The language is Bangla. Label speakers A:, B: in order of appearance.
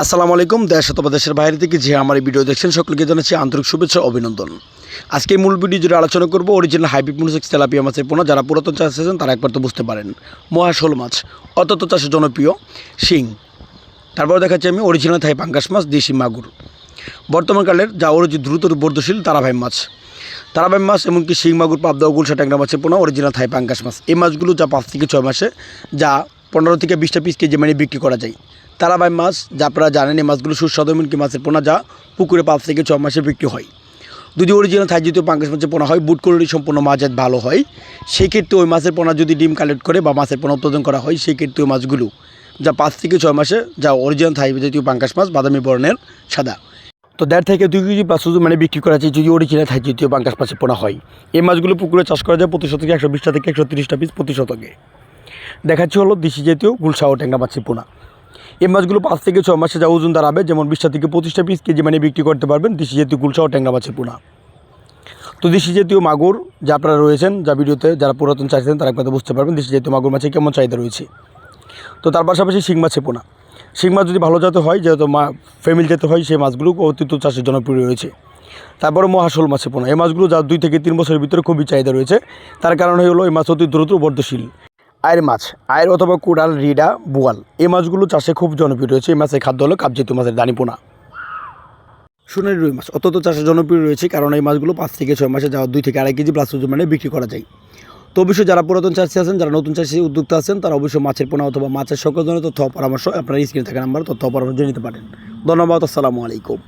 A: আসসালামু আলাইকুম, দেশ অথবা দেশের বাইরে থেকে যে আমার এই ভিডিও দেখছেন, সকলকে জানাচ্ছি আন্তরিক শুভেচ্ছা অভিনন্দন। আজকে মূল ভিডিও জুড়ে আলোচনা করব অরিজিনাল হাইব্রিড মনোসেক্স তেলাপিয়া মাছের পোনা। যারা পুরাতন চাষ আছেন তারা একবার তো বুঝতে পারেন। মহাশোল মাছ, অত্যন্ত চাষে জনপ্রিয় শিং। তারপর দেখাচ্ছি আমি অরিজিনাল থাই পাঙ্গাস মাছ, দেশি মাগুর। বর্তমানকালের যা অরিজি দ্রুত বর্ধশীল তারাভাই মাছ। তারাভাই মাছ এমনকি শিং, মাগুর, পাবদা, গুলশা, ট্যাংরা মাছের পোনা অরিজিনাল থাই পাঙ্গাস মাছ। এই মাছগুলো যা পাঁচ থেকে ছয় মাসে যা পনেরো থেকে বিশটা পিস কেজি মানে বিক্রি করা যায়। তারাবাই মাছ, যা আপনারা জানেন, এই মাছগুলো সুস্বাদু এমনকি মাছের পোনা, যা পুকুরে পাঁচ থেকে ছ মাসে বিক্রি হয়। যদি অরিজিনাল থাই জাতীয় পাঙ্গাস মাছের পোনা হয়, বুট কোয়ালিটি সম্পূর্ণ মাছ ভালো হয় সেই ক্ষেত্রে ওই মাছের পোনা যদি ডিম কালেক্ট করে বা মাছের পোনা উৎপাদন করা হয় সেই ক্ষেত্রে ওই মাছগুলো যা পাঁচ থেকে ছয় মাসে, যা অরিজিনাল থাই জাতীয় পাঙ্গাস মাছ, বাদামি বর্ণের সাদা। তো দেড় থেকে দুই কেজি পাঁচ কেজি মানে বিক্রি করা যায় যদি অরিজিনাল থাই জাতীয় পাঙ্গাস মাছের পোনা হয়। এই মাছগুলো পুকুরে চাষ করা যায় প্রতি শতকে একশো বিশটা থেকে একশো তিরিশটা পিস প্রতি শতকে। দেখাচ্ছি হলো দেশি জাতীয় গুলশা ও ট্যাংরা মাছের পোনা এই মাছগুলো পাঁচ থেকে ছ মাসে যা ওজন দাঁড়াবে, যেমন বিশটা থেকে পঁচিশটা পিস কেজি মানে বিক্রি করতে পারবেন দেশি জাতীয় গুলশা ও ট্যাংরা মাছের পোনা তো দেশি জাতীয় মাগুর যা আপনারা রয়েছেন, যা ভিডিওতে যারা পুরাতন চাইছেন, তারা একবার বুঝতে পারবেন দেশি জাতীয় মাগুর মাছে কেমন চাহিদা রয়েছে। তো তার পাশাপাশি শিং মাছের পোনা শিং মাছ যদি ভালো জাতের হয়, যেহেতু মা ফ্যামিলি জাতের হয়, সেই মাছগুলো অত্যন্ত চাষের জনপ্রিয় রয়েছে। তারপরে মহাশোল মাছের পোনা এই মাছগুলো যা দুই থেকে তিন বছরের ভিতরে খুবই চাহিদা রয়েছে। তার কারণ হলো এই মাছ অতি দ্রুত বর্ধশীল আয়ের মাছ, আয়ের অথবা কুড়াল, রিডা, বুয়াল। এই মাছগুলো চাষে খুব জনপ্রিয় রয়েছে এই মাছের খাদ্য হলো কাপজাতীয় মাছের দানি পোনা সোনালি রুই মাছ, অত্যন্ত চাষে জনপ্রিয় রয়েছে কারণ এই মাছগুলো পাঁচ থেকে ছয় মাসে যাওয়া দুই থেকে আড়াই কেজি প্লাস মানে বিক্রি করা যায়। তো অবশ্যই যারা পুরাতন চাষি আছেন, যারা নতুন চাষি উদ্যোক্তা আছেন, তারা অবশ্যই মাছের পোনা অথবা মাছের সকল ধরনের তথ্য পরামর্শ আপনার স্ক্রিনে থাকা নাম্বার তথ্য পরামর্শ নিতে পারেন। ধন্যবাদ, আসসালামু আলাইকুম।